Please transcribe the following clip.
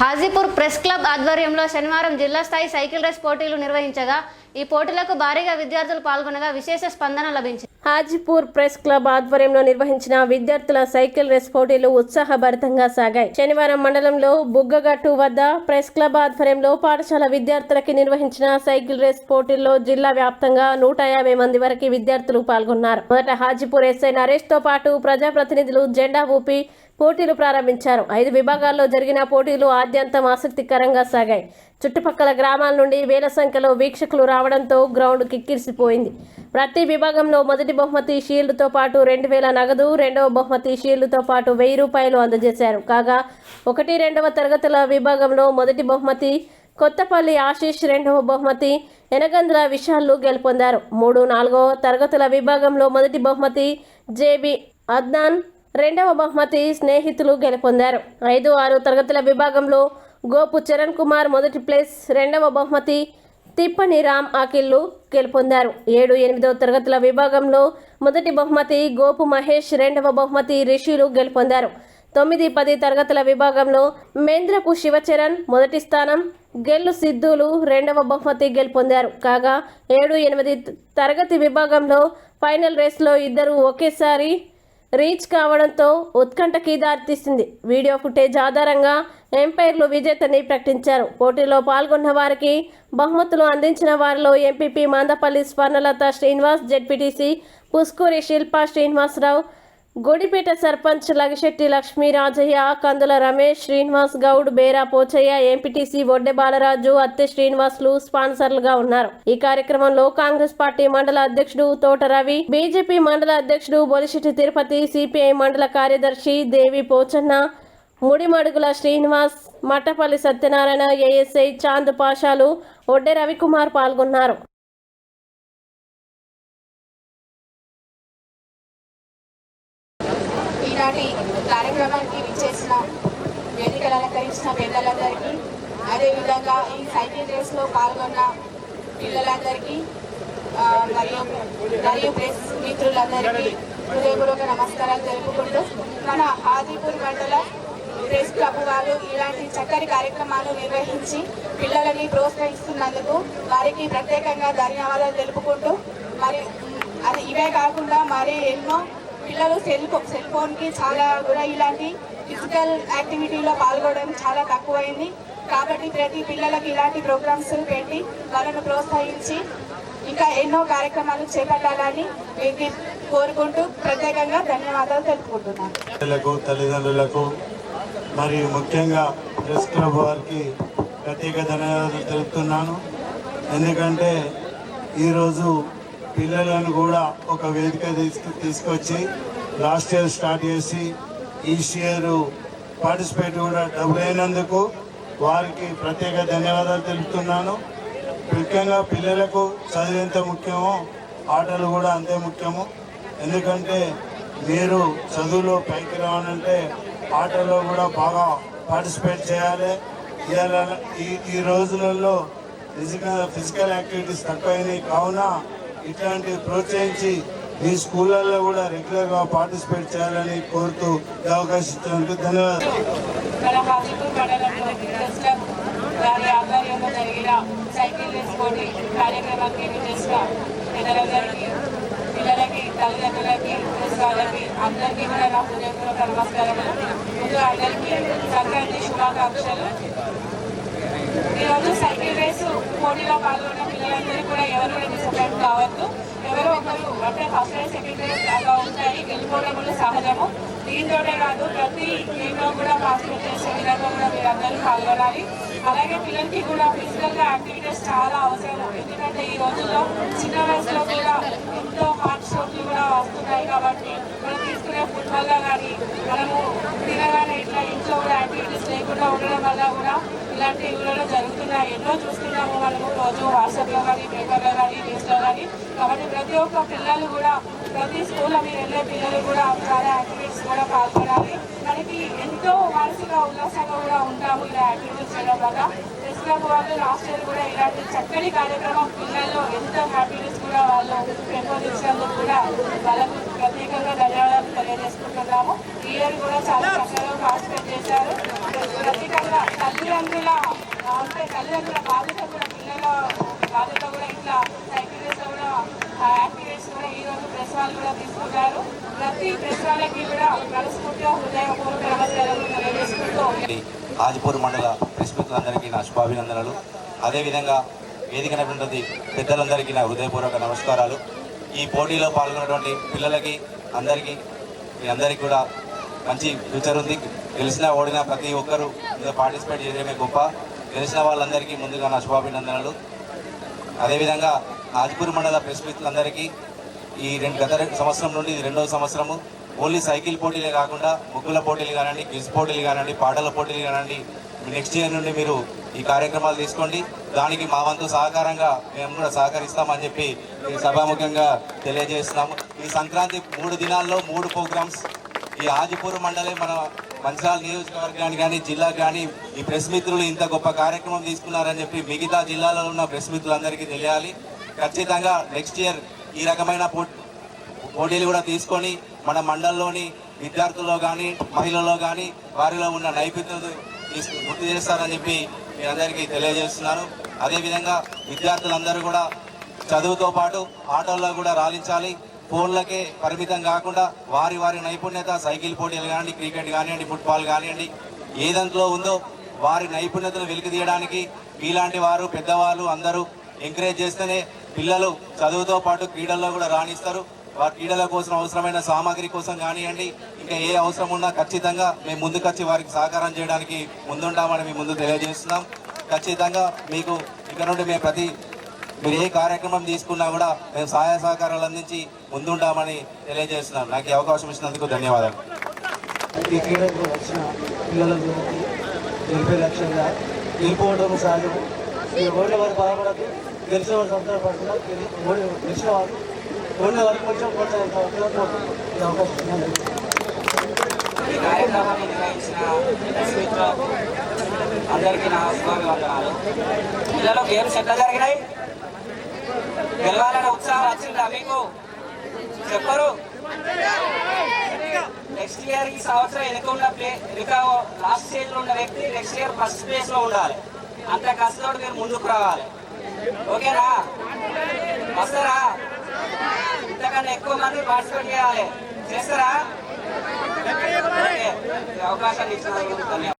Hajipur press club ఆధ్వర్యంలో శనివారం జిల్లా స్థాయి సైకిల్ రేస్ పోటీలు నిర్వహించగా ఈ పోటీలకు భారీగా విద్యార్థులు పాల్గొనగా విశేష స్పందన లభించింది. హాజీపూర్ ప్రెస్ క్లబ్ ఆధ్వర్యంలో నిర్వహించిన విద్యార్థుల సైకిల్ రేస్ పోటీలు ఉత్సాహభరితంగా సాగాయి. శనివారం మండలంలో బుగ్గగట్టు వద్ద ప్రెస్ క్లబ్ ఆధ్వర్యంలో పాఠశాల విద్యార్థులకి నిర్వహించిన సైకిల్ రేస్ పోటీల్లో జిల్లా వ్యాప్తంగా నూట యాభై మంది వరకు విద్యార్థులు పాల్గొన్నారు. మొదట హాజీపూర్ ఎస్ఐ నరేష్తో పాటు ప్రజాప్రతినిధులు జెండా ఊపి పోటీలు ప్రారంభించారు. ఐదు విభాగాల్లో జరిగిన పోటీలు ఆద్యంతం ఆసక్తికరంగా సాగాయి. చుట్టుపక్కల గ్రామాల నుండి వేల సంఖ్యలో వీక్షకులు రావడంతో గ్రౌండ్ కిక్కిరిసిపోయింది. ప్రతి విభాగంలో మొదటి బహుమతి షీల్డ్తో పాటు రెండు వేల నగదు రెండవ బహుమతి షీల్డ్తో పాటు వెయ్యి రూపాయలు అందజేశారు. కాగా ఒకటి రెండవ తరగతుల విభాగంలో మొదటి బహుమతి కొత్తపల్లి ఆశీష్ రెండవ బహుమతి ఎనగందుల విశాల్లు గెలుపొందారు. మూడు నాలుగవ తరగతుల విభాగంలో మొదటి బహుమతి జేబి అద్నాన్ రెండవ బహుమతి స్నేహితులు గెలుపొందారు. ఐదు ఆరు తరగతుల విభాగంలో గోపు చరణ్ కుమార్ మొదటి ప్లేస్ రెండవ బహుమతి తిప్పని రామ్ ఆకిళ్ళు గెలుపొందారు. ఏడు ఎనిమిదవ తరగతుల విభాగంలో మొదటి బహుమతి గోపు మహేష్ రెండవ బహుమతి రిషిలు గెలుపొందారు. తొమ్మిది పది తరగతుల విభాగంలో మేంద్రపు శివచరణ్ మొదటి స్థానం గెల్లు సిద్ధులు రెండవ బహుమతి గెలుపొందారు. కాగా ఏడు ఎనిమిది తరగతి విభాగంలో ఫైనల్ రేస్లో ఇద్దరు ఒకేసారి రీచ్ కావడంతో ఉత్కంఠకి దారితీసింది వీడియో ఫుటేజ్ ఆధారంగా ఎంపైర్లు విజేతని ప్రకటించారు. పోటీలో పాల్గొన్న వారికి బహుమతులు అందించిన వారిలో MPP Mandapalli Swarnalatha Srinivas ZPTC Puskuri Shilpa Srinivasarao Gudipeta sarpanch Lagishetti Lakshmi Rajaiah Kandula Ramesh Srinivas Goud Bera Pochaiah MPTC Vadde Balaraju Atte Srinivasulu స్పాన్సర్లుగా ఉన్నారు. ఈ కార్యక్రమంలో కాంగ్రెస్ పార్టీ మండల అధ్యక్షుడు తోట రవి బీజేపీ మండల అధ్యక్షుడు బొలిశెట్టి తిరుపతి సిపిఐ మండల కార్యదర్శి దేవి పోచన్న ముడిమడుగుల శ్రీనివాస్ మట్టపల్లి సత్యనారాయణ ఏఎస్ఐ చాంద్ పాషాలు ఒడ్డె రవికుమార్ పాల్గొన్నారు. ఈనాటి కార్యక్రమానికి విచ్చేసిన వేదికలు అలంకరించిన పెద్దలందరికీ అదేవిధంగా ఈ సైకిల్ రేస్లో పాల్గొన్న పిల్లలందరికీ మరియు మరియు ప్రెస్ మిత్రులందరికీ హృదయపూర్వక నమస్కారాలు తెలుపుకుంటూ మన హాజీపూర్ మండలం ప్రెస్ క్లబ్ వాళ్ళు ఇలాంటి చక్కటి కార్యక్రమాలు నిర్వహించి పిల్లలని ప్రోత్సహిస్తున్నందుకు వారికి ప్రత్యేకంగా ధన్యవాదాలు తెలుపుకుంటూ మరి అది ఇవే కాకుండా మరి ఎన్నో పిల్లలు సెల్ సెల్ ఫోన్కి చాలా కూడా ఇలాంటి ఫిజికల్ యాక్టివిటీలో పాల్గొనడం చాలా తక్కువైంది. కాబట్టి ప్రతి పిల్లలకి ఇలాంటి ప్రోగ్రామ్స్ పెట్టి వాళ్ళను ప్రోత్సహించి ఇంకా ఎన్నో కార్యక్రమాలు చేపట్టాలని కోరుకుంటూ ప్రత్యేకంగా ధన్యవాదాలు తెలుపుకుంటున్నాను. పిల్లలకు తల్లిదండ్రులకు మరియు ముఖ్యంగా ప్రెస్ క్లబ్ వారికి ప్రత్యేక ధన్యవాదాలు తెలుపుతున్నాను. ఎందుకంటే ఈరోజు పిల్లలను కూడా ఒక వేదిక తీసుకు తీసుకొచ్చి లాస్ట్ ఇయర్ స్టార్ట్ చేసి ఈస్ట్ ఇయర్ పార్టిసిపేట్ కూడా డబుల్ అయినందుకు వారికి ప్రత్యేక ధన్యవాదాలు తెలుపుతున్నాను. ముఖ్యంగా పిల్లలకు చదువు ఎంత ముఖ్యమో ఆటలు కూడా అంతే ముఖ్యము. ఎందుకంటే మీరు చదువులో పైకి రావాలంటే ఆటల్లో కూడా బాగా పార్టిసిపేట్ చేయాలి. ఈ ఈ రోజులలో ఫిజికల్ ఫిజికల్ యాక్టివిటీస్ తక్కువైనాయి. కావున ఇట్లాంటి ప్రోత్సహించి ఈ స్కూళ్ళల్లో కూడా రెగ్యులర్గా పార్టిసిపేట్ చేయాలని కోరుతూ ఈ అవకాశం ఇచ్చినందుకు ధన్యవాదాలు. సైకిల్ కార్యక్రమానికి పిల్లలకి తల్లిదండ్రులకి వాళ్ళకి అందరికీ కూడా నా హృదయపూర్వక నమస్కారం ముందు అందరికీ సంక్రాంతి శుభాకాంక్షలు. ఈరోజు సైకిల్ రేసు పోటీలో పాల్గొన్న పిల్లలందరూ కూడా ఎవరు కూడా డిసప్పాయింట్ కావద్దు. ఎవరో ఒకరు అంటే ఫస్ట్ రేస్ సెకండ్ రేస్ అలా ఉంటాయి. గెలుపోవడం కూడా సహజము. దీంతోనే కాదు ప్రతి గేమ్లో కూడా పార్టిసిపేట్ చేసే విధంగా కూడా మీరందరూ పాల్గొనాలి. అలాగే పిల్లలకి కూడా ఫిజికల్గా యాక్టివిటీస్ చాలా అవసరం. ఎందుకంటే ఈ రోజుల్లో చిన్న వయసులో కూడా ఎంతో హార్ట్ స్ట్రోక్లు కూడా వస్తున్నాయి కాబట్టి మనం తీసుకునే ఫుడ్ వల్ల కానీ మనము తినగానే ఇట్లా ఇంట్లో కూడా యాక్టివిటీస్ లేకుండా ఉండడం వల్ల కూడా ఇలాంటి కూడా జరుగుతున్నాయి. ఎన్నో చూస్తున్నాము మనము రోజు వాట్సాప్లో కానీ పేపర్లో కానీ న్యూస్లో కానీ. కాబట్టి ప్రతి ఒక్క పిల్లలు కూడా ప్రతి స్కూల్ అవి వెళ్ళే పిల్లలు కూడా చాలా యాక్టివిటీస్ కూడా పాల్గొనాలి మనకి ఎంతో మానసిక ఉల్లాసంగా కూడా ఉంటాము ఇలా యాక్టివిటీస్ చేయడం వల్ల. ప్రెస్ వాళ్ళు లాస్ట్ ఇయర్ కూడా ఇలాంటి చక్కని కార్యక్రమం పిల్లల్లో ఎంతో హ్యాపీనెస్ కూడా వాళ్ళు పెంపొందించినందుకు కూడా వాళ్ళకు ప్రత్యేకంగా ధన్యవాదాలు తెలియజేసుకుంటున్నాము. ఈ ఇయర్ కూడా చాలా చక్కగా పార్టిసిపేట్ చేశారు. ప్రత్యేకంగా తల్లిదండ్రుల అంటే తల్లిదండ్రుల బాధ్యత కూడా పిల్లల బాధ్యత కూడా ఇట్లా సైకిల్ కూడా యాక్టివిటీస్ కూడా ప్రెస్ వాళ్ళు కూడా ప్రతి ప్రెస్ వాళ్ళకి కూడా మనస్ఫూర్తిగా హృదయపూర్వక నమస్కారాలు తెలియజేసుకుంటూ మండల ప్రెస్ మిత్రులందరికీ నా శుభాభినందనలు. అదేవిధంగా వేదికనటువంటి పెద్దలందరికీ నా హృదయపూర్వక నమస్కారాలు. ఈ పోటీలో పాల్గొన్నటువంటి పిల్లలకి అందరికీ మీ అందరికీ కూడా మంచి ఫ్యూచర్ ఉంది. గెలిచిన ఓడిన ప్రతి ఒక్కరూ ఇందులో పార్టిసిపేట్ చేయడమే గొప్ప. గెలిచిన వాళ్ళందరికీ ముందుగా నా శుభాభినందనలు. అదేవిధంగా ఆజ్పూర్ మండల ప్రెస్ మిత్రులందరికీ ఈ రెండు గత సంవత్సరం నుండి ఇది రెండవ సంవత్సరము ఓన్లీ సైకిల్ పోటీలే కాకుండా ముగ్గుల పోటీలు కానివ్వండి క్విజ్ పోటీలు కానివ్వండి పాటల పోటీలు కానివ్వండి నెక్స్ట్ ఇయర్ నుండి మీరు ఈ కార్యక్రమాలు తీసుకోండి. దానికి మా వంతు సహకారంగా మేము కూడా సహకరిస్తామని చెప్పి సభాముఖంగా తెలియజేస్తున్నాము. ఈ సంక్రాంతి మూడు దినాల్లో మూడు ప్రోగ్రామ్స్ ఈ ఆదిపూర్ మండలే మన మంచిరాల నియోజకవర్గానికి కానీ జిల్లా కానీ ఈ ప్రెస్ మిత్రులు ఇంత గొప్ప కార్యక్రమం తీసుకున్నారని చెప్పి మిగతా జిల్లాలో ఉన్న ప్రెస్ మిత్రులందరికీ తెలియాలి. ఖచ్చితంగా నెక్స్ట్ ఇయర్ ఈ రకమైన పో- పోటీలు కూడా తీసుకొని మన మండలంలోని విద్యార్థుల్లో కానీ మహిళల్లో కానీ వారిలో ఉన్న నైపుణ్యత తీసుకు గుర్తు చేస్తారని చెప్పి మీ అందరికీ తెలియజేస్తున్నాను అదేవిధంగా విద్యార్థులందరూ కూడా చదువుతో పాటు ఆటల్లో కూడా రాణించాలి. ఫోన్లకే పరిమితం కాకుండా వారి వారి నైపుణ్యత సైకిల్ పోటీలు కానివ్వండి క్రికెట్ కానివ్వండి ఫుట్బాల్ కానివ్వండి ఏ దాంట్లో ఉందో వారి నైపుణ్యతను వెలికి తీయడానికి మీలాంటి వారు పెద్దవాళ్ళు అందరూ ఎంకరేజ్ చేస్తేనే పిల్లలు చదువుతో పాటు క్రీడల్లో కూడా రాణిస్తారు. వారి క్రీడల కోసం అవసరమైన సామాగ్రి కోసం కానివ్వండి ఇంకా ఏ అవసరం ఉన్నా ఖచ్చితంగా మేము ముందుకొచ్చి వారికి సహకారం చేయడానికి ముందుంటామని మేము ముందు తెలియజేస్తున్నాం. ఖచ్చితంగా మీకు ఇక్కడ నుండి మేము ప్రతి మీరు ఏ కార్యక్రమం తీసుకున్నా కూడా మేము సహాయ సహకారాలు అందించి ముందుంటామని తెలియజేస్తున్నాం. నాకు ఈ అవకాశం ఇచ్చినందుకు ధన్యవాదాలు. ఈ క్రీడకు వచ్చిన గెలిపే లక్ష్యంగా గెలిపోవడం సాధ్యం ఈ వారు బాధపడదు గెలిచిన వారు గెలిచిన ఓడిన కొంచెం ప్రోత్సాహించాలి అవకాశం కార్యక్రమాన్ని నిర్వహించిన మిత్రులకు అందరికీ నా శుభాభివందనాలు. పిల్లలు గేమ్స్ ఎట్లా జరిగినాయి. గెలవాలనే ఉత్సాహం వచ్చిందా మీకు? చెప్పరు. నెక్స్ట్ ఇయర్ ఈ సంవత్సరం వెనుక ఉన్న ప్లే వెనుక లాస్ట్ స్టేజ్లో ఉన్న వ్యక్తి నెక్స్ట్ ఇయర్ ఫస్ట్ ప్లేస్లో ఉండాలి. అంత కష్టపడి మీరు ముందుకు రావాలి. ఓకేనా వస్తారా? ఇంతకన్నా ఎక్కువ మంది పార్టిసిపేట్ చేయాలి. చేస్తారా? అవకాశాన్ని ఇచ్చిన